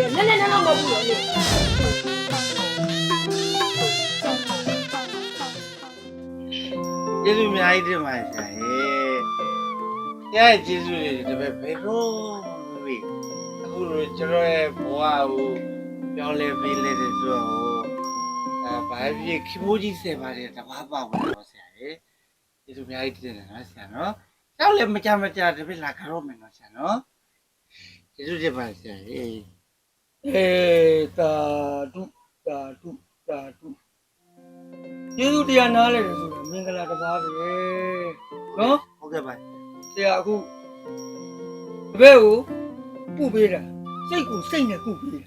တယ်နည်းနည်းနည်းတော့မဟုတ်ဘူးလေကျေးဇူးအများကြီးတင်ပါတယ်ဆရာရဲ့ဆရာရဲ့ကျေးဇူးတွေတပည့်ဘယ်တော့မှမပြီးအခုလိုကျွန်တော်ရဲ့ဘဝကိုပြောင်းလဲပေးလဲတဲ့ဆိုတော့အဲဘာဖြစ်ခိမိုးကြီးဆယ်ပါတယ်တဘာပါဝင်တော့ဆရာရဲ့ကျေးဇူးအများကြီးတင်တယ်နော်ဆရာနော်ကြောက်လည်းမကြမကြတပည့်လာကြတော့မယ်နော်ဆရာနော်ကျေးဇူးတင်ပါတယ်ဆရာရဲ့ အေးတာတုတာတုတာတုကျေးဇူးတရားနားလဲတယ်ဆိုတာမင်္ဂလာတစ်ပါးပဲနော်ဟုတ်ကဲ့ပါဆရာအခုတပည့်ကိုပုပေးတာစိတ်ကိုစိတ်နဲ့ပုပေးတာ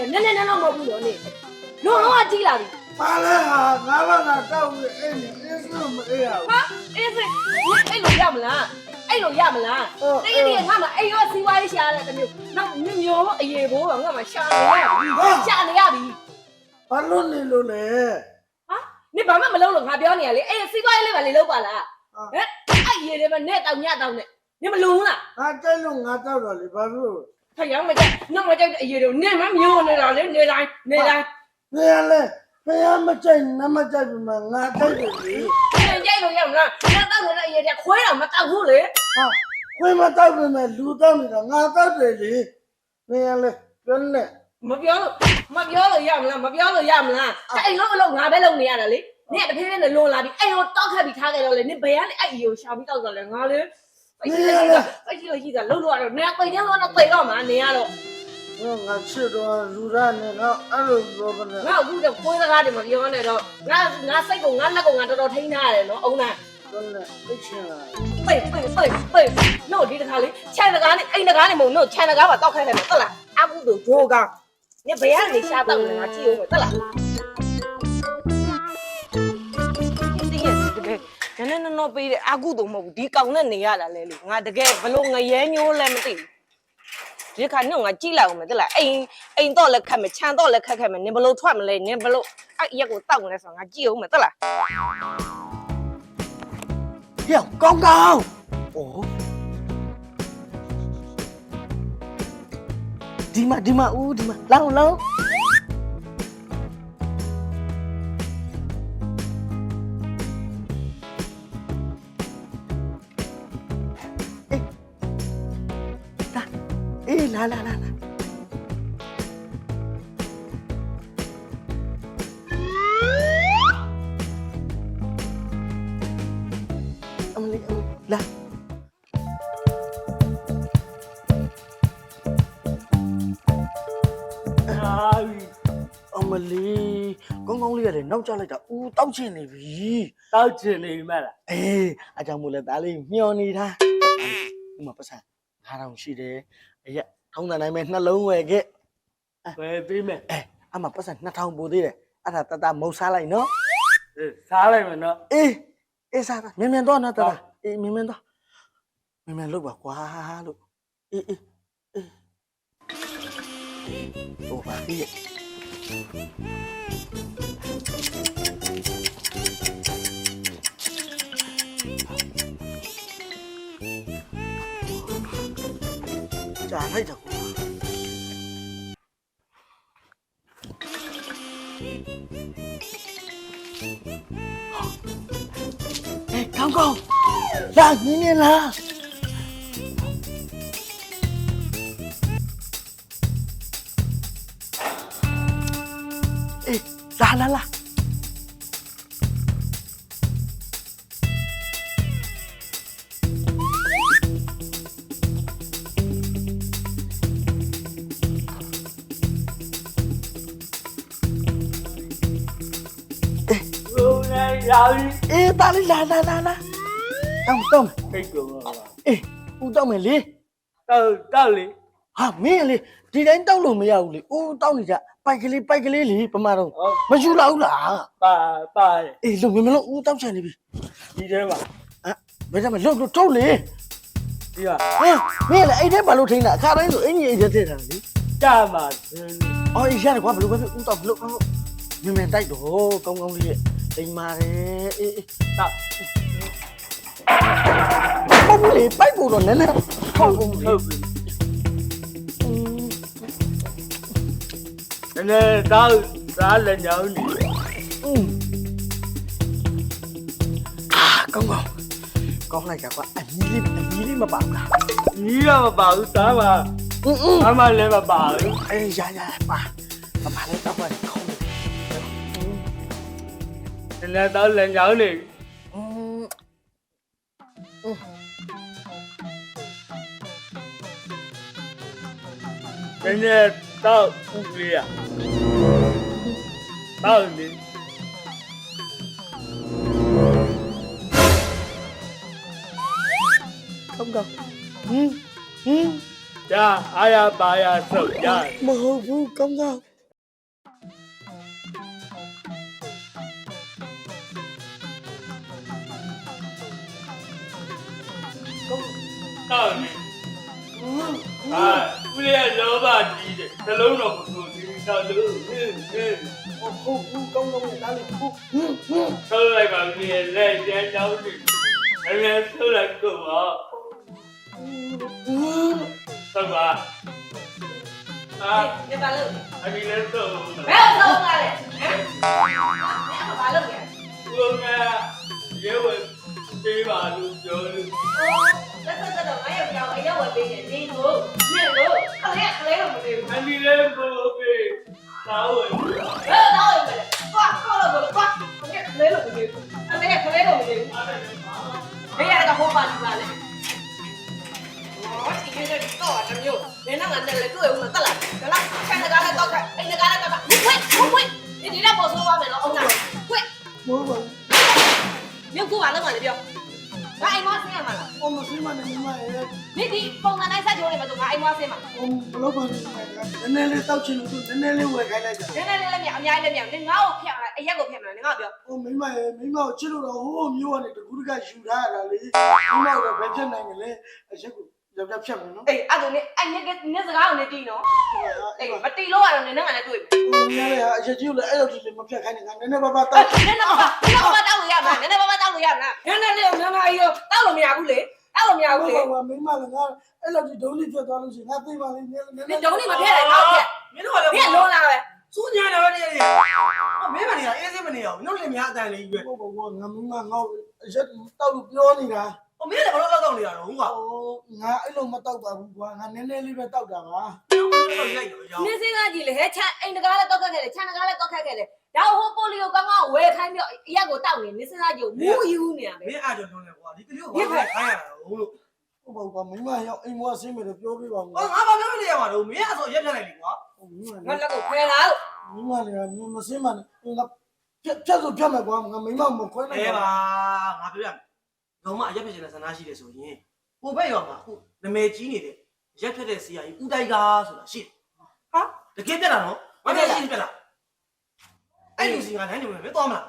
တဲ့အကုသိုလ်တွေနည်းနည်းနည်းတော့မဟုတ်ဘူးလို့နေလုံးလုံးကကြီးလာပြီပါလဲဟာငါဘာသာတောက်ပြီးအဲ့ဒီအစ်စုမအေးရဘူးဟာအေးစိအဲ့လိုရမလားအဲ့လိုရမလားတည့်ရတည့်ရငါမှအဲ့ရောစီးပွားရေးရှာတဲ့တမျိုးနောက်ညမျိုးအရေဘိုးကငါမှရှာနေရပြီရှာနေရပြီဘာလို့နေလို့လဲဟာနေဘာမှမလုပ်လို့ငါပြောနေရလေအဲ့စီးပွားရေးလေးပါလေလုပ်ပါလားဟဲ့အဲ့ရေတွေမနဲ့တောင်ညတောင်နဲ့နေမလုံးလားငါတိုက်လို့ငါတောက်တော့လေဘာလို့ ဖျောင်းမကြနောက်မကြတဲ့အရေတွေနေမမျိုးနေတာလေနေတိုင်းနေတိုင်းနေရလဲဖះမကြိုက်နမကြိုက်ပြီမငါတိုက်တယ်လေနေကြိုက်လို့ရမလားနေတောက်နေတဲ့အရေတွေခွဲတော့မတောက်ဘူးလေဟာခွေးမတောက်ပြီမဲ့လူတောက်နေတာငါတောက်တယ်လေနေရလဲကျွန်းနဲ့မပြောလို့မပြောလို့ရမလားမပြောလို့ရမလားအဲ့လုံးအလုံးငါပဲလုံးနေရတာလေနေတဖြည်းဖြည်းနဲ့လွန်လာပြီအဲ့ဟိုတောက်ခတ်ပြီးထားခဲ့တော့လေနေဘယ်ကနေအဲ့အရေကိုရှာပြီးတောက်တော့လေငါလေ အဲ့ဒီလေအဲ့ဒီလေရှိတာလုံးလို့ရတော့နေပိန်နေတော့တော့ပိန်တော့မှာနေရတော့ငါချစ်တော့လူရနဲ့ငါအဲ့လိုပြောပါနဲ့ငါအခုတော့ကိုယ်စကားတွေမပြောနဲ့တော့ငါငါစိတ်ကငါလက်ကငါတော်တော်ထိန်းထားရတယ်နော်အုံးနာကျွန်းနဲ့သိချင်လာပိတ်ပိတ်ပိတ်ပိတ်နို့ဒီတခါလေးခြံတကားနဲ့အိမ်တကားနဲ့မဟုတ်နို့ခြံတကားပါတောက်ခိုင်းတယ်မဟုတ်လားအခုတို့ဂျိုးကောင်ညဘယ်ကနေရှာတောက်နေငါကြည့်အောင်ဟုတ်လား နည်းနည်းနော်ပေးတယ်အခုတို့မဟုတ်ဘူးဒီကောင်နဲ့နေရတာလဲလေငါတကယ်ဘလို့ငရဲညိုးလဲမသိဘူးဒီခါညငါကြည့်လိုက်အောင်မသိလားအိမ်အိမ်တော့လက်ခတ်မယ်ခြံတော့လက်ခတ်ခဲ့မယ်နင်ဘလို့ထွက်မလဲနင်ဘလို့အဲ့ရက်ကိုတောက်နေဆိုငါကြည့်အောင်မသိလားဟဲ့ကောင်းကောင်းဩဒီမှာဒီမှာဦးဒီမှာလောင်းလောင်း လာလာလာလာအမလေးအမလေးလာအာပြီအမလေးကောင်းကောင်းလေးရတယ်နောက်ကျလိုက်တာဦးတောက်ချင်နေပြီတောက်ချင်နေမှလားအေးအကြောင်းမို့လဲဒါလေးမျောနေတာဥမာပတ်စံ9000ရှိတယ်အရက် ထုံးတဲ့နိုင်မဲ့နှလုံးဝယ်ခဲ့ဘယ်ပေးမယ်အဲအမပတ်စံ2000ပို့သေးတယ်အဲ့ဒါတတမုတ်စားလိုက်နော်အေးစားလိုက်မယ်နော်အေးအေးစားတာမြန်မြန်တော့နော်တတအေးမြန်မြန်တော့မြ န်မြန်လုပ်ပါကွာလို့အေးအေးအေးဟိုပါဒီကြာလိုက် ပြီအေးသားလေးလာလာလာလာတောင်းတောင်းဖိတ်ကုန်တော့လားအေးဦးတောင်းမယ်လေတောက်တောက်လေဟာမင်းလေဒီတိုင်းတောက်လို့မရဘူးလေဦးတောက်နေကြပိုက်ကလေးပိုက်ကလေးလေပမာတော့မယူလာဘူးလားပါပါတယ်အေးလုံမင်းမလို့ဦးတောက်ချင်နေပြီဒီထဲမှာအဲဘယ်တော့မှလုံလို့ထုတ်လေဒီကဟဲ့မင်းလေအဲ့ထဲဘာလို့ထိန်းတာအခါတိုင်းဆိုအင်ကြီးအဲ့ထဲထည့်တာလေကြာမှာအော်ရရကွာဘလို့ပဲဦးတောက်ဘလို့မင်းမတိုက်တော့ကောင်းကောင်းလေးရဲ့ အိမ်မာတယ်အေးအေးတောက်ပုံလေးပိုက်ဖို့တော့နည်းနည်းဟုတ်ဘူးဟုတ်ပြီနည်းနည်းတောက်စားလည်းညောင်းနေအာကောင်းကောင်းကောင်းလိုက်တာကွာအမီလေးအမီလေးမပါဘူးလားဒီကမပါဘူးစားပါအင်းအင်းအမလည်းမပါဘူးအေးရရပါမပါလည်းတောက်ပါလေ နည်းတော့လည်းညောင်းနေอืมနည်းနည်းတော့ဥကလေးရတော့နေကောင်းကောင်းဟင်း ဟင်းကြာအားရပါရဆုတ်ရတယ်မဟုတ်ဘူးကောင်းကောင်းတော့နေအာဦးလေးကလောဘကြီးတယ်သလုံးတော့မဆိုဒီတော့လို့ဟင်းဟင်းဟုတ်ဘူးကောင်းကောင်းလာလေဟုတ်ဟင်းဟင်းဆုတ်လိုက်ပါဦးလေးလက်ကျန်းကြောင်းနေအမေဆုတ်လိုက်တော့ပါဆုတ်ပါအာနေပါလို့အမေလည်းဆုတ်ဘယ်လိုလုပ်လာလဲဟမ်ဘာလုပ်လဲဦးကရဲဝဲပေးပါလို့ပြောလို့ လက်ဆက်တော့ငါရောက်ကြောင်အရောက်ဝယ်ပေးနေနေလို့နေလို့ခလေးခလေးတော့မနေဘူးအမေလည်းဘိုးပေးသာဝဲဘယ်တော့ရောက်လဲကွာကောလို့ကွာခလေးလို့မနေဘူးအမေခလေးတော့မနေဘူးဘေးရကဟိုးပါလိမ့်ပါလေ哦， ငါအိမ်မဆင်းရမှာလား။အမဆင်းမနဲ့ညီမရဲ့ဒီဒီပုံစံတိုင်းဆက်ကြိုးနေမှာသူငါအိမ်မဆင်းမှာ။အမဘလောက်ပါနေညီမရဲ့။နည်းနည်းလေးတောက်ချင်လို့သူနည်းနည်းလေးဝယ်ခိုင်းလိုက်တာနည်းနည်းလေးလည်းမရအများကြီးလည်းမရငါ့ကိုဖျက်လာအရက်ကိုဖျက်မလားငါ့ကိုပြော။အမမိမရဲ့မိမကိုချစ်လို့တော့ဟိုးမျိုးကနေတကူးတကယူထားရတာလေ။မိမကတော့ဘယ်ချက်နိုင်ကလေးအချက်ကို ယောက်ျားဖြတ်မယ်နော်အေးအဲ့ဒါနဲ့အဲ့နင်ကနင်စကားကိုနေတီးနော်အေးမတီးလို့ကတော့နင်နဲ့ငါနဲ့တွေ့မယ်ဟိုရရအချက်ကြီးလည်းအဲ့လိုကြီးမဖြတ်ခိုင်းနေငါနည်းနည်းပါးပါတောအဲ့က်နင်တော့နင်တော့တောက်လို့ရမလားနင်နဲ့ဘာမှတောက်လို့ရမလားနင်နဲ့လေးကိုငါငါအီရောတောက်လို့မရဘူးလေတောက်လို့မရဘူးလေဟိုမိမလည်းငါအဲ့လိုကြီးဒုံးလေးဖြတ်သွားလို့ရှိရင်ငါသိပါလိမ့်မယ်နည်းနနင်ည်းဒုံးနေမဖျက်လိုက်တော့ဖျက်မင်းတို့ကလည်းဖျက်လုံးလာပဲစူးညံတယ်ပဲနေနေဟောမင်းမနေရအေးစေးမနေရဘူးမင်းတို့လည်းများအတန်လေးကြီးပဲဟိုဘောငါမိမငါအချက်တောက်လို့ပြောနေတာ ဟိုမင်းလည်းဘာလို့လောက်တော့နေရတော့ဟုတ်ကဟိုငါအဲ့လိုမတောက်ပါဘူးကွာငါနည်းနည်းလေးပဲတောက်တာပါတော့ရိုက်တော့ရောနင်စင်းကားကြည့်လေဟဲ့ချမ်းအိမ်တကားလည်းတောက်ခက်ခဲ့တယ်ချမ်းတကားလည်းတောက်ခက်ခဲ့တယ်ဒါဟိုပိုလီယိုကောင်းကောင်းဝယ်ခိုင်းပြီးအရက်ကိုတောက်နေနင်စင်းကားကြည့်မူးယူနေရမပဲင်းအားကြောင့်လုံးလဲကွာဒီကလေးကိုဘာလို့ခိုင်းရတော့လို့ဟိုဘောကွာမိမရောက်အိမ်မွားဆင်းမယ်လို့ပြောပြပါဦးဟောငါဘာပြောနေရမှာတော့မင်းအဆောရက်ပြတ်လိုက်လေကွာဟိုမိမငါလည်းလက်ကိုဖယ်လာလို့မိမလည်းမဆင်းမနဲ့ငါဖြတ်ဖြတ်ဆိုဖြတ်မယ်ကွာငါမိမမခွဲနိုင်အဲပါပါငါပြောရမယ် လုံးမအရက်ပြတ်ချင်တဲ့ဆန္ဒရှိတယ်ဆိုရင်ဟိုဘက်ရောမှာအခုနမဲကြီးနေတဲ့ရက်ဖြတ်တဲ့စီယာကြီးဦးတိုက်ကဆိုတာရှိဟာတကယ်ပြတ်တာနော်မပြတ်ရှိပြတ်လားအဲ့လူစီကနိုင်နေမယ်မင်းသွားမလား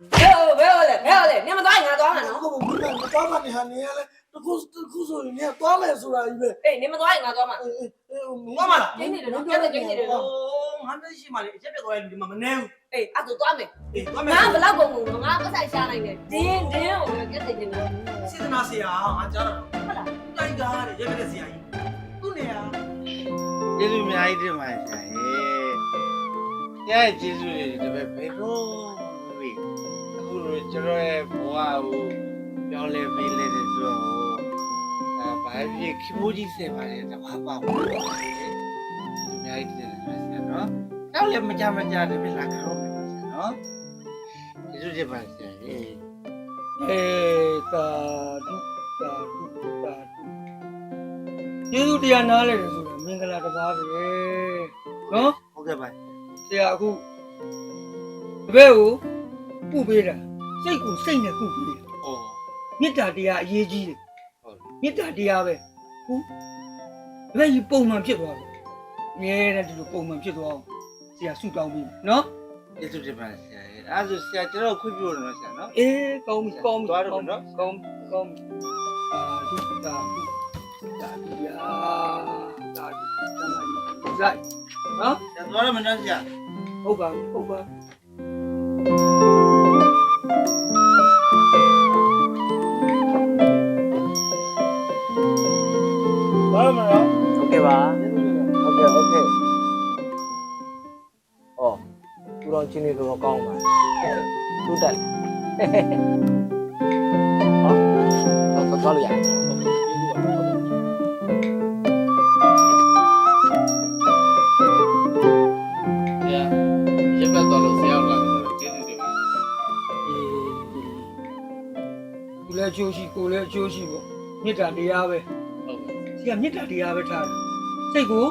ဘယ်ဘယ်လဲဘယ်လဲနင်မသွားရင်ငါသွားမှာနော်ဟိုမိမမသွားမနေဟာနေရလဲတခုတခုဆိုရင်လည်းသွားမယ်ဆိုတာကြီးပဲအေးနင်မသွားရင်ငါသွားမှာအေးအေးအေးမိသွားမလားကျင်းနေတယ်နော်ကျင်းနေကျင်းနေတယ်နော်ဟိုငါမျက်ရှိမှလေအချက်ပြတ်သွားတဲ့လူဒီမှာမနေဘူးအေးအဲ့ဒါသွားမယ်အေးသွားမယ်ငါဘလောက်ကုန်ကုန်ငါပတ်ဆိုင်ရှားနိုင်တယ်ဒင်းဒင်းကိုကက်တဲ့ကျင်းနေစေတနာဆရာငါကြားတော့ဟုတ်လားတိုင်းကားတဲ့ရက်ပြတဲ့ဆရာကြီးသူ့နေရာကျေးဇူးအများကြီးတင်ပါတယ်ဆရာရေဆရာရဲ့ကျေးဇူးတွေတပည့်ဘယ်တော့မမေ့ အခုတော့ကျွန်တော်ရဲ့ဘဝကိုပြောင်းလဲပေးလိုက်တဲ့ဆိုတော့အဲဘာဖြစ်ခင်မိုးကြီးဆယ်ပါတယ်တဘာပါဘူးကျေးဇူးအများကြီးတင်ပါတယ်ဆရာနော်တောက်လည်းမကြမကြတပည့်လာကြတော့မယ်ဆရာနော်ကျေးဇူးတင်ပါတယ်ဆရာရေအေးတာဒုတာဒုတာဒုကျေးဇူးတရားနားလဲတယ်ဆိုတာမင်္ဂလာတစ်ပါးပဲနော်ဟုတ်ကဲ့ပါဆရာအခုတပည့်ကို ပုပေးတာစိတ်ကိုစိတ်နဲ့ပုပေးတာဩမေတ္တာတရားအရေးကြီးတယ်ဟုတ်မေတ္တာတရားပဲဟုတ်တပည့်ကြီးပုံမှန်ဖြစ်သွားတယ်အမြဲတမ်းဒီလိုပုံမှန်ဖြစ်သွားအောင်ဆရာဆုတောင်းပြီးနော်ကျေးဇူးတင်ပါတယ်ဆရာရေအဲဒါဆိုဆရာကျွန်တော်ခွင့်ပြုလို့နော်ဆရာနော်အေးကောင်းပြီကောင်းပြီသွားတော့ကောင်းနော်ပြီကောင်းပြီကောင်းအာဒုတာဒုတာဒုရာတာဒုတမကြီးဇိုက်နော်ကျသွားရမနော်ဆရာဟုတ်ပါဟုတ်ပါ ရမနော် โอเคပါโอเคโอเคဩသူတော်ချင်းနေတော့ကောင်းပါသူတက်ဟောတော့တော့လို့ရ ဆရာရက်ပတ်သွားလို့ဆရာလာတယ်ကျေးဇူးတင်ပါ အေးကိုလည်းအကျိုးရှိကိုလည်းအကျိုးရှိပေါ့မေတ္တာတရားပဲ ဟုတ်ကဲ့ ဒီကမေတ္တာတရားပဲထားတယ်စိတ်ကို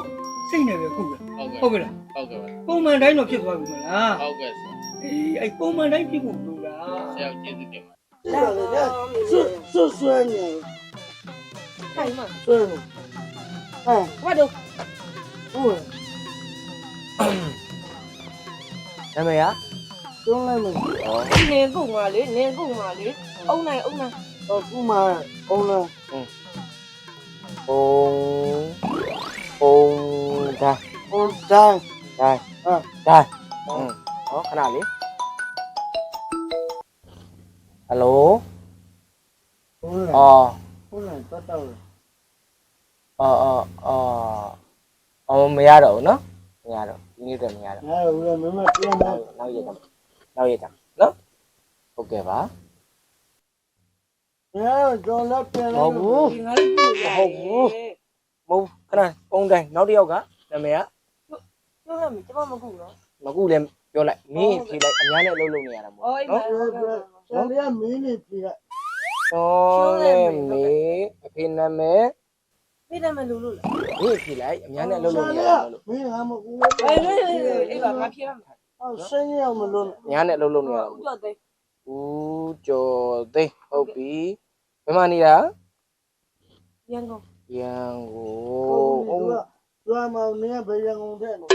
စိတ်နဲ့ပဲခုတယ်ဟုတ်ကဲ့ဟုတ်ကဲ့လားဟုတ်ကဲ့ပါပုံမှန်တိုင်းတော့ဖြစ်သွားပြီမလားဟုတ်ကဲ့ဆရာအေးအဲ့ပုံမှန်တိုင်းဖြစ်ဖို့လိုတာဆရာကျေးဇူးတင်ပါလာလေဆွဆွဆွနေခိုင်မဆွနေဟဲ့ဘာတော့ဟုတ်နာမည်ကတုံးလိုက်မယ်နေကုန်ပါလေနေကုန်ပါလေအုံနိုင်အုံနိုင်တော့ခုမှအောင်လားဘုံဘုံဒါဟိုတိုင်းဒါဟာဒါဟမ်ဟောခဏလေးဟယ်လိုဟုတ် လားအော်ဟုတ်လားတော့တော့အော်အော်အော်အော်မရတော့ဘူးနော်မရတော့ဒီနေ့တော့မရတော့ငါတို့မမပြန်မနောက်နောက်ရက်တော့နောက်ရက်တော့နော် ဟုတ်ကဲ့ပါငါတို့ကြော်လက်ပြန်မဟုတ်ဘူးဒီငါလေးပြုလို့ရဟုတ်ဘူးမဟုတ်ခဏပုံတိုင်းနောက်တစ်ယောက်ကနာမည်ကပြောရမယ်ကျမမကူနော်မကူလည်းပြောလိုက်မင်းဖြေလိုက်အများနဲ့အလုပ်လုပ်နေရတာမဟုတ်အော်အေးနော်ဆရာလေးကမင်းနေပြီကဟောလေမေအဖေနာမည်ပြတယ်မလို့လို့လားမင်းဖြေလိုက်အများနဲ့အလုပ်လုပ်နေရတာမလို့မင်းဟာမကူအေးလေအေးပါငါဖြေရမယ်အော်ဆင်းရမလို့အများနဲ့အလုပ်လုပ်နေရတာမဦးလို့တော့သိဦးကျော်သိန်းဟုတ်ပြီ ဘယ်မှာနေတာရန်ကုန်ရန်ကိုဟုတ်ဟုတ်ကဲ့ကျွမ်းမနေဘယ်ရန်ကုန်တဲ့နော်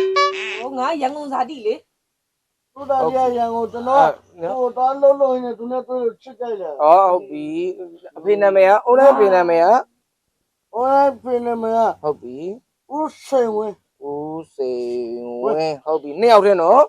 ဟိုငါရန်ကုန်ဇာတိလေသူတော်ရရန်ကုန်ကျွန်တော်ဟိုတော့လုံးလုံးနေသူနဲ့တွေ့ချစ်ကြတယ်ဟောဟုတ်ပြီအဖေနာမည်ကအုံးလိုက်အဖေနာမည်ကဟိုလိုက်ပြင်နေမလားဟုတ်ပြီဦးစိန်ဝင်းဦးစိန်ဝင်းဟုတ်ပြီနှစ်ယောက်တည်းနော်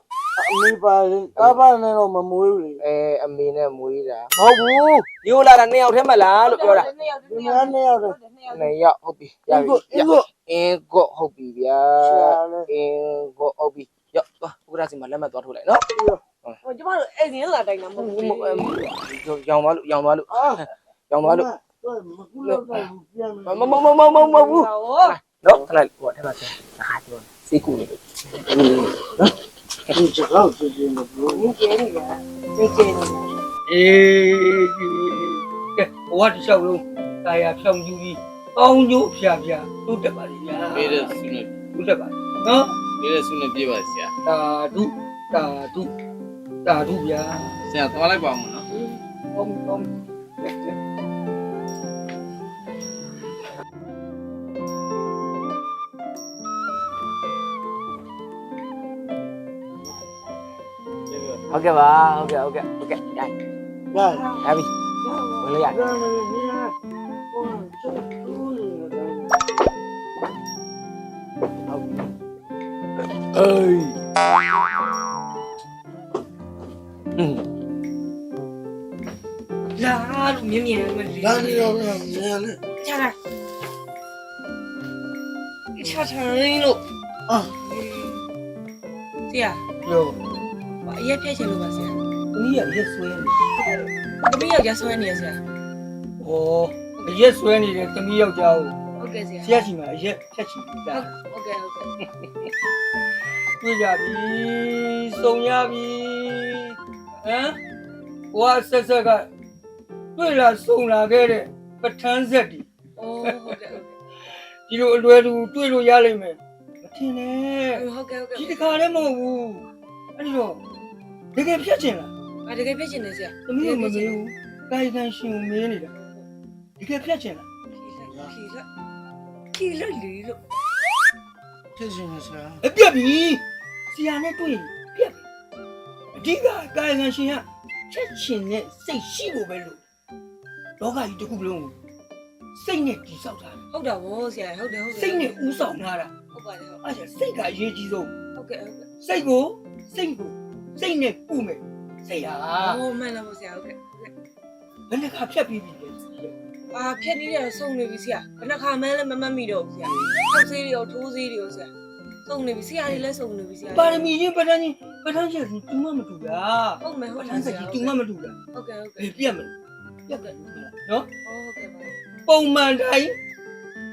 အမိပါရင်ကားပါနဲ့တော့မမွေးဘူးလေအဲအမေနဲ့မွေးတာမဟုတ်ဘူးညိုလာတာနှစ်ယောက်တည်းမလားလို့ပြောတာနှစ်ယောက်ဒီနှစ်မှာယောက်နေရတယ်နှစ်ယောက်နှစ်ယောက်ဟုတ်ပြီရပြီအင်ကိုအင်းကိုဟုတ်ပြီဗျာဆရာလည်းအင်းကိုဟုတ်ပြီရောက်သွားဥက္ကရာစီမှာလက်မှတ်သွားထုတ်လိုက်နော်ဟိုကျမတို့အဲ့ဒီလာတိုင်းတာမဟုတ်ဘူးရောင်သွားလို့ရောင်သွားလို့အာရောင်သွားလို့တော့မကူလောက်တော့ပြန်မမမမမမဘူးဟောနော်ခဏဟိုအဲ့မှာဆက်ဟာပြောစီကူနေ လို့ဒီချက်တော့ကြည့်နေဘူးနင်းကျဲနေတာကျဲကျဲနေတာအေးကဲဘဝတစ်လျှောက်လုံးတာယာဖြောင်းယူပြီးပေါင်းကျိုးဖြာဖြာတိုးတက်ပါလိမ့်များပေးတဲ့ဆုနဲ့တိုးတက်ပါနော်ပေးတဲ့ဆုနဲ့ပြေးပါဆရာတာဓုတာဓုတာဓုဗျာဆရာသွားလိုက်ပါဦးနော်ကောင်းကောင်းဟုတ်ကဲ့ပါဟုတ် ကဲ့ဟုတ်ကဲ့ဟုတ်ကဲ့ရိုက်ရရပြီဝင်လို့ရရနေနေဟိုချက်တူးနေတယ်အေးอื အာဆရာပြောအရက်ပြည့်ချင်လို့ပါဆရာသမီးရရက်ဆွဲနေတမီးယောက်ျားဆွဲနေရဆရာဩရက်ဆွဲနေတဲ့သမီးယောက်ျားကိုဟုတ်ကဲ့ဆရာဆရာစီမှာရက်ဖြတ်ချင်တာဟုတ်ကဲ့ဟုတ်ကဲ့တွေ့ကြပြီစုံရပြီဟမ်ဘဝဆက်ဆက်ကတွေ့လာစုံလာခဲ့တဲ့ပဋ္ဌာန်းဆက်ဒီအိုးဟုတ်ကဲ့ဟုတ်ဒီလိုအလွယ်တူတွေ့လို့ရလိမ့်မယ်မထင်နဲ့ကဲ့ဟုတ်ကဲ့ဟုတ်ဒီကဲ့တခါလည်းမဟုတ်ဘူးအဲ့ဒီတော့ တကယ်ဖြတ်ချင်လားအတကယ်ပြည့်ချင်တယ်ဆရာသမီးကမမေးဘူးကာယကံရှင်ကိုမေးနေတာတကယ်ဖြတ်ချင်လားခီလက်ခီလက်လီလို့ဖြစ်ရှင်ဆရာအပြက်ပြီဆရာနဲ့တွေ့ရင်ပြက်ပြီအဓိကကာယကံရှင်ကချက်ချင်တဲ့စိတ်ရှိဖို့ပဲလို့လောကကြီးတစ်ခုလုံးကိုစိတ်နဲ့တည်ဆောက်ထားတယ်ဟုတ်တာဗောဆရာဟုတ်တယ်ဟုတ်တယ်စိတ်နဲ့ဥဆောင်ထားတာဟုတ်ပါတယ်ဟုတ်အဲ့ဒါစိတ်ကအရေးကြီးဆုံးဟုတ်ကဲ့ဟုတ်ကဲ့စိတ်ကိုစိတ်ကို စိတ်နဲ့ကုမယ်စိတ်ဟာဟောမှန်လားဗောဆရာဟုတ်ကဲ့ဘယ်နှခါဖြတ်ပြီးပြီလဲအာဖြက်နေတယ်စုံနေပြီဆရာဘယ်နှခါမှန်းလည်းမမှတ်မိတော့ဘူးဆရာထောက်ဆေးတွေရောထိုးဆေးတွေရောဆရာစုံနေပြီဆရာတွေလည်းစုံနေပြီဆရာပါရမီချင်းပဋ္ဌာန်းချင်းပဋ္ဌာန်းချင်းတူမမတူတာဟုတ်မယ်ပဟုတ်ဋ္တဌာယ်န်းဆစရာကြီးတူမမတူတာဟုတ်ကဲ့ဟုတ်ကဲ့ဘယ်ပြတ်မလဲပြတ်တယ်နော်ဟုတ်ကဲ့ပါပုံမှန်တိုင်း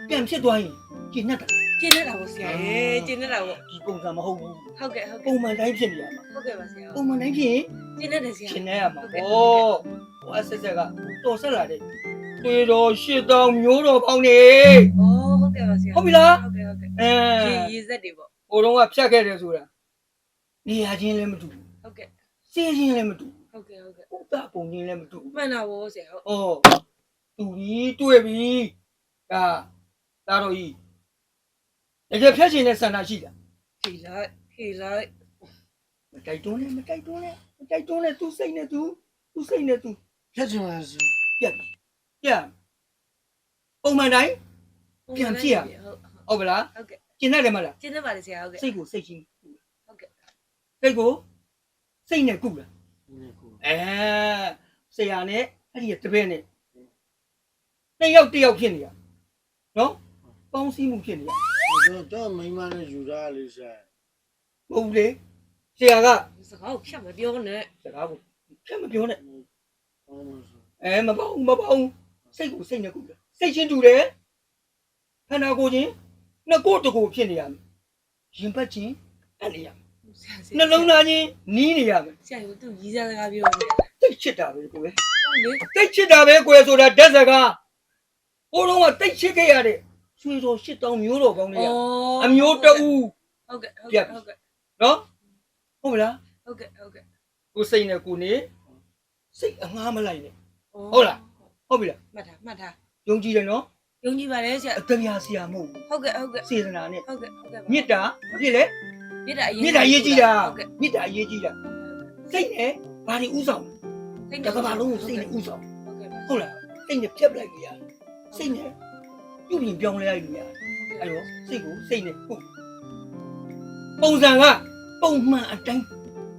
ပြန်ဖြစ်သွားရင်ကျင့်တတ်တာ ကျင်းနေတာဗောဆရာရေကျင်းနေတာဗောဒီပုံစံမဟုတ်ဘူးဟုတ်ကဲ့ဟုတ်ပုံကဲ့မှန်တိုင်းဖြစ်နေရမှာဟုတ်ကဲ့ပါဆရာပုံမှန်တိုင်းဖြစ်ရင်ကျင်းနေတယ်ဆရာရှင်းနေရမှာဩဟိုအဆက်ဆက်ကတော်ဆက်လာတဲ့တွေတော်ရှစ်တောင်မျိုးတော်ပေါင်းနေอ๋อဟုတ်ကဲ့ပါဆရာဟုတ်ပြီလားဟုတ်ကဲ့ဟုတ်ကဲ့အဲရေရေစက်တွေပေါ့ဟိုတုန်းကဖြတ်ခဲ့တယ်ဆိုတာနေရာချင်းလည်းမတူဘူးဟုတ်ကဲ့စေးချင်းလည်းမတူဟုတ်ကဲ့ဟုတ်ကဲ့ဘူးဥဒ္ဒပုံချင်းလည်းမတူဘူးမှန်တာဗောဆရာဟုတ်ဩတူပြီးတွေ့ပြီဒါဒါတော့ဤ တကယ်ဖြတ်ချင်တဲ့ဆန္ဒရှိတာဖြေလိုက်ဖြေလိုက်မတိုက်တွန်းနဲ့မတိုက်တွန်းနဲ့မတိုက်တွန်းနဲ့သူစိတ်နဲ့သူသူစိတ်နဲ့သူဖြတ်ချင်ပါစေပြတ်ပြီပြတ်ပုံမှန်တိုင်း ပြန်ဖြည့်ရမယ် ဟုတ်ဟုတ်ပလားဟုတ်ကဲ့ကျင်တတ်တယ်မလားကျင်းနေပါလေဆရာဟုတ်ကဲ့စိတ်ကိုစိတ်ချင်းဟုတ်ကဲ့စိတ်ကိုစိတ်နဲ့ကုလားဒီကူအဲဆရာနဲ့အဲ့ဒီတပည့်နဲ့နှစ်ယောက်တစ်ယောက်ဖြစ်နေရနော်ပေါင်းစည်းမှုဖြစ်နေရ တော့တော့မိမနဲ့ယူတာလေးဆိုင်မဟုတ်ဘူးလေဆရာကစကားကိုဖြတ်မပြောနဲ့စကားကိုဖြတ်မပြောနဲ့ဟောမဆိုအဲမပေါင်းမပေါင်းစိတ်ကိုစိတ်နဲ့ကုလားစိတ်ချင်းတူတယ်ခန္ဓာကိုယ်ချင်းနှစ်ကိုယ်တစ်ကိုယ်ဖြစ်နေရမယ်ရင်ပတ်ချင်းအဲ့နေရမယ်ဆရာဆရာနှလုံးသားချင်းနီးနေရမယ်ဆရာကသူရီးစားစကားပြောနေတယ်တိတ်ချစ်တာပဲကိုယ်ပဲဟုတ်လေတိတ်ချစ်တာပဲကိုယ်ဆိုတာဓာတ်စကားဘိုးတော်ကတိတ်ချစ်ခဲ့ရတဲ့ ရွှေတော်ရှစ်တောင်မျိုးတော်ကောင်းလေးရအမျိုးတူဟုတ်ကဲ့ဟုတ်ကဲ့ဟုတ်ကဲ့နော်ဟုတ်မလားဟုတ်ကဲ့ဟုတ်ကဲ့ကိုစိတ်နဲ့ကိုနေစိတ်အငှားမလိုက်နဲ့ဟုတ်လားဟုတ်ပြီလားမှတ်ထားမှတ်ထားယုံကြည်တယ်နော်ယုံကြည်ပါတယ်ဆရာအတရားဆရာမဟုတ်ဘူးဟုတ်ကဲ့ဟုတ်ကဲ့စေတနာနဲ့ဟုတ်ကဲ့ဟုတ်ကဲ့မေတ္တာမဖြစ်လေမေတ္တာအရေးမေတ္တာရေးကြည့်တာဟုတ်ကဲ့မေတ္တာရေးကြည့်တာစိတ်နဲ့ဘာတွေဥဆောင်စိတ်တကဘာလုံးကိုစိတ်နဲ့ဥဆောင်ဟုတ်ကဲ့ပါဟုတ်လားစိတ်နဲ့ဖြတ်ပလိုက်ကြရတယ်စိတ်နဲ့ ပြုပြင်ပြောင်းလဲလိုက်ကြရတယ်အဲ့တော့စိတ်ကိုစိတ်နဲ့ဟုတ်ပုံစံကပုံမှန်အတိုင်း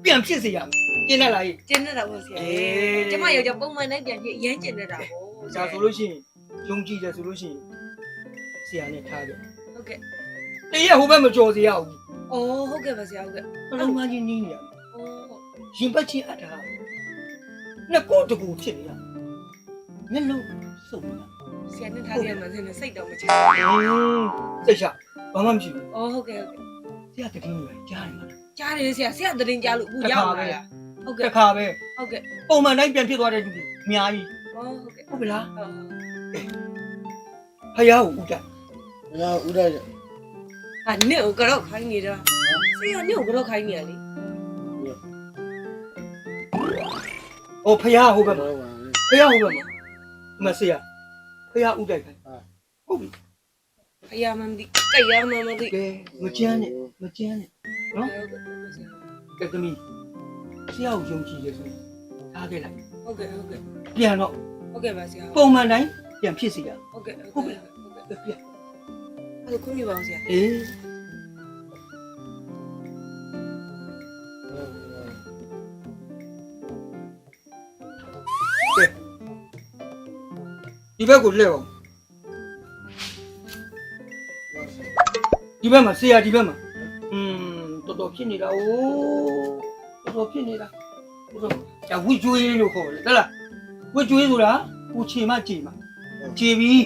ပြန်ဖြစ်စေရမယ်ကျင်းတတ်လားကျင်းနေတာပေါ့ဆရာအေးကျမယောက်ျားပုံမှန်တိုင်းပြန်ဖြစ်အရင်ကျင်းနေတာပေါ့ဒါဆိုလို့ရှိရင်ယုံကြည်တယ်ဆိုလို့ရှိရင်ဆရာနဲ့ထားကြဟုတ်ကဲ့တရက်ဟိုဘက်မကြော်စေရဘူးအော်ဟုတ်ကဲ့ပါဆရာဟုတ်ကဲ့နှလုံးသားချင်းနီးနေရမယ်အော်ရင်ပတ်ချင်းအပ်တာနှစ်ကိုတကူဖြစ်နေရမျက်လုံးစုံနေတာ ဆရာနဲ့ထားရမှန်းစနေစိတ်တော့မချအင်းစိတ်ချဘာမှမရှိဘူးအော်ဟုတ်ကဲ့ဟုတ်ကဲ့ဆရာတကင်းကြီးပဲကြားနေမှာကြားတယ်ဆရာဆရာသတင်းကြားလို့အခုရောက်လာတာဟုတ်တကဲ့ခါပဲဟုတ်ကဲ့ပုံမှန်တိုင်းပြန်ဖြစ်သွားတဲ့လူတွေအများကြီးအော်ဟုတ်ကဲ့ဟုတ်ပြီလားအော်ဖယားကိုဥတတ်ငါဥဒရဟာနင့်ကိုကတော့ခိုင်းနေတာဆရာနင့်ကိုကတော့ခိုင်းနေရလေဟိုဖယားဟိုဘက်မှာတော့ပါလေဖယားဟိုဘက်မှာဒီမှာဆရာ ဖယားဥတိုက်ခိုင်းဟုတ်ပြီဖယားမမသိကြိုက်ရမမသိကဲမကြမ်းနဲ့မကြမ်းနဲ့ဟုတ်ကဲ့ဟုတ်ကဲ့ဆရာကဲသမီးဆရာကိုယုံကြည်ရဆိုရင်ထားခဲ့လိုက်ဟုတ်ကဲ့ဟုတ်ကဲ့ပြန်တော့ဟုတ်ကဲ့ပါဆရာပုံမှန်တိုင်းပြန်ဖြစ်စီရဟုတ်ကဲ့ဟုတ်ကဲ့ဟုတ်ကဲ့ပြန်အဲ့ဒါခွင့်ပြုပါအောင်ဆရာအေး ဘက်ကိုလှည့်အောင်ဒီဘက်မှာဆရာဒီဘက်မှာอืมတော်တော်ဖြစ်နေတာ哦တော်တော်ဖြစ်နေတာတော်တော်ဒါဝိကျွေးလို့ခေါ်တယ်ဟုတ်လားဝိကျွေးဆိုတာကိုခြေမခြေမခြေပြီး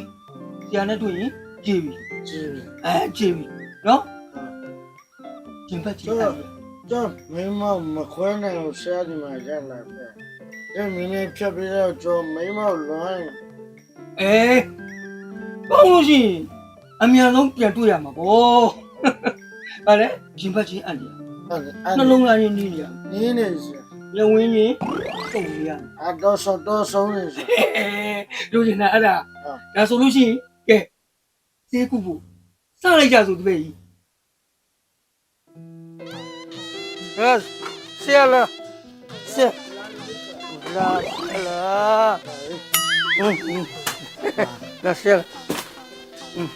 ဆရာနဲ့တွေ့ရင်ခြေပြီး ကြည့် အဲခြေပြီးနော်ကျင်ပတ်ကြည့်အဲ့ တော့မိမမခွဲနိုင်လို့ဆရာဒီမှာရလာပဲအဲမင်းနဲ့ဖြတ်ပြီးတော့ကျော်မိမလွမ်း အဲကောင်းလို့ရှိရင်အမြန်ဆုံးပြန်တွေ့ရမှာပေါ့ဗါလဲကျင်ပတ်ချင်းအန်ဒီဟုတ်အဲ့နှလုံးသားချင်းနီးနေရနင်းနေစလက်ဝင်းချင်းပုံရရအတော့ဆောတော့ဆုံးနေစအဲလူကျင်တာအဲ့ဒါဒါဆိုလို့ရှိရင်ကဲဈေးကုဖို့စလိုက်ကြဆိုတပည့်ကြီး Yes, c'est là. C'est là, là. 嗯嗯，那谁？嗯，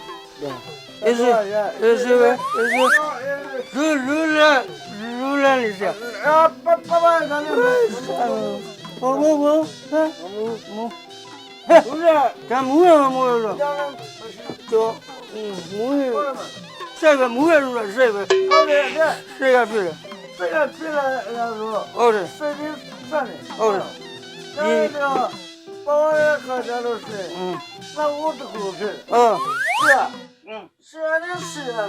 那个。包也看见都是，嗯，那我的狗皮，嗯，是，嗯，是的，是的，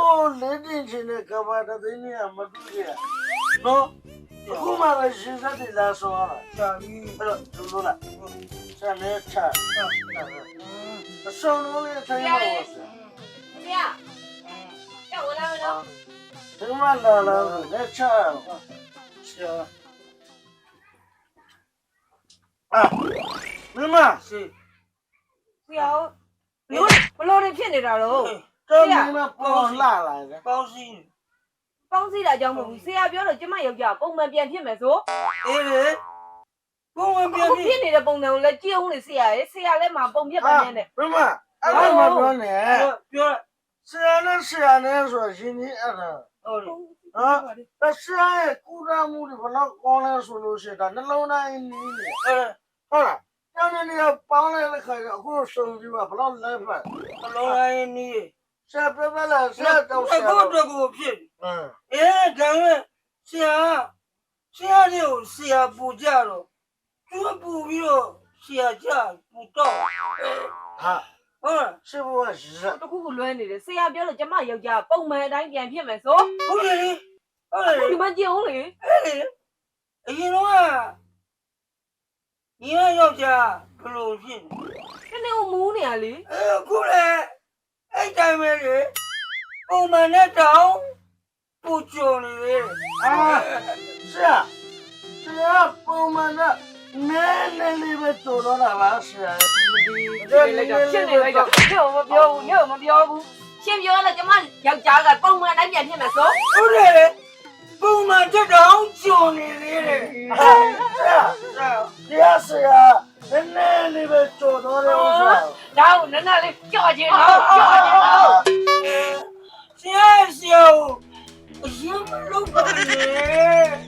我来点钱呢，干嘛的？对你还没注意，喏，我买了新车的来说了，像你，不是，怎么了？像你车，嗯，上路了，他也没我事，对呀，嗯，叫我来，我来，怎么来了？来车，是啊。 အာမမရှင်ဆရာဘလို့ဘလို့နေဖြစ်နေတာတော့တော်မင်းကပေါ်လာလာတယ်ပေါင်းစင်းပေါင်းစည်းတာကြောင့်မဟုတ်ဘူးဆရာပြောတော့ကျမယောက်ျားပုံမှန်ပြန်ဖြစ်မယ်ဆိုအေးလေပုံမှန်ပြန်ဖြစ်ဖြစ်နေတဲ့ပုံစံကိုလည်းကြည့်အောင်လေဆရာရဲ့ဆရာလည်းမပုံဖြစ်ပါနဲ့နဲ့မမအဲ့လိုမပြောနဲ့ပြောဆရာနဲ့ဆရာနဲ့ဆိုရှင်ကြီးအဲ့ဒါဟုတ် ဟာတခြားရဲ့ကုရမှုတွေဘလောက်ကောင်းလဲဆိုလို့ရှိရင်ဒါနှလုံးသားရင်းနီးနေဟုတ်ဟုတ်လားကျောင်းနေရပေါင်းလိုက်တဲ့ခါကျအခုဆုံးပြီးမှဘလောက်လဲဖတ်နှလုံးသားရင်းနီးဆက်ပြပြလာဆက်တော့ဆက်ကိုတော့ကိုဖြစ်အဲဒါနဲ့ဆရာဆရာတွေကိုဆရာပူကြတော့သူပူပြီးတော့ဆရာကြပူတော့ဟာဟုတ်လားဆရာကတခုခုလွဲနေတယ်ဆရာပြောလို့ကျမယောက်ျားပုံမှန်အတိုင်းပြန်ဖြစ်မယ်ဆိုဟုတ်တယ် အခုဒီမှာကြည့်အောင်လေအဲ့လေအရင်တော့ကညီမယောက်ျားဘယ်လိုဖြစ်နေခဏကိုမူးနေရလေအဲ့အခုလေအဲ့တိုင်းပဲလေပုံမှန်နဲ့တောင်ပူကြုံနေလေအာဆရာဆရာပုံမှန်နဲ့နည်းနည်းလေးပဲတော်တော့တာပါဆရာဒီလိုက်တာရှင်းနေလိုက်တာညောမပြောဘူးညောမပြောဘူးရှင်းပြောလဲကျမယောက်ျားကပုံမှန်တိုင်းပြန်ဖြစ်မှာဆိုဟုတ်တယ် မှာတတောင်ကျုံနေသေးတယ်တရားဆရာနည်းနည်းလေးပဲကြော်တော်တယ်ဥစ္စာဒါကိုနည်းနည်းလေးကြော်ခြင်းတော့ကြော်ခြင်းတော့ဆရာဆရာအရင်မလုပ်ပါနဲ့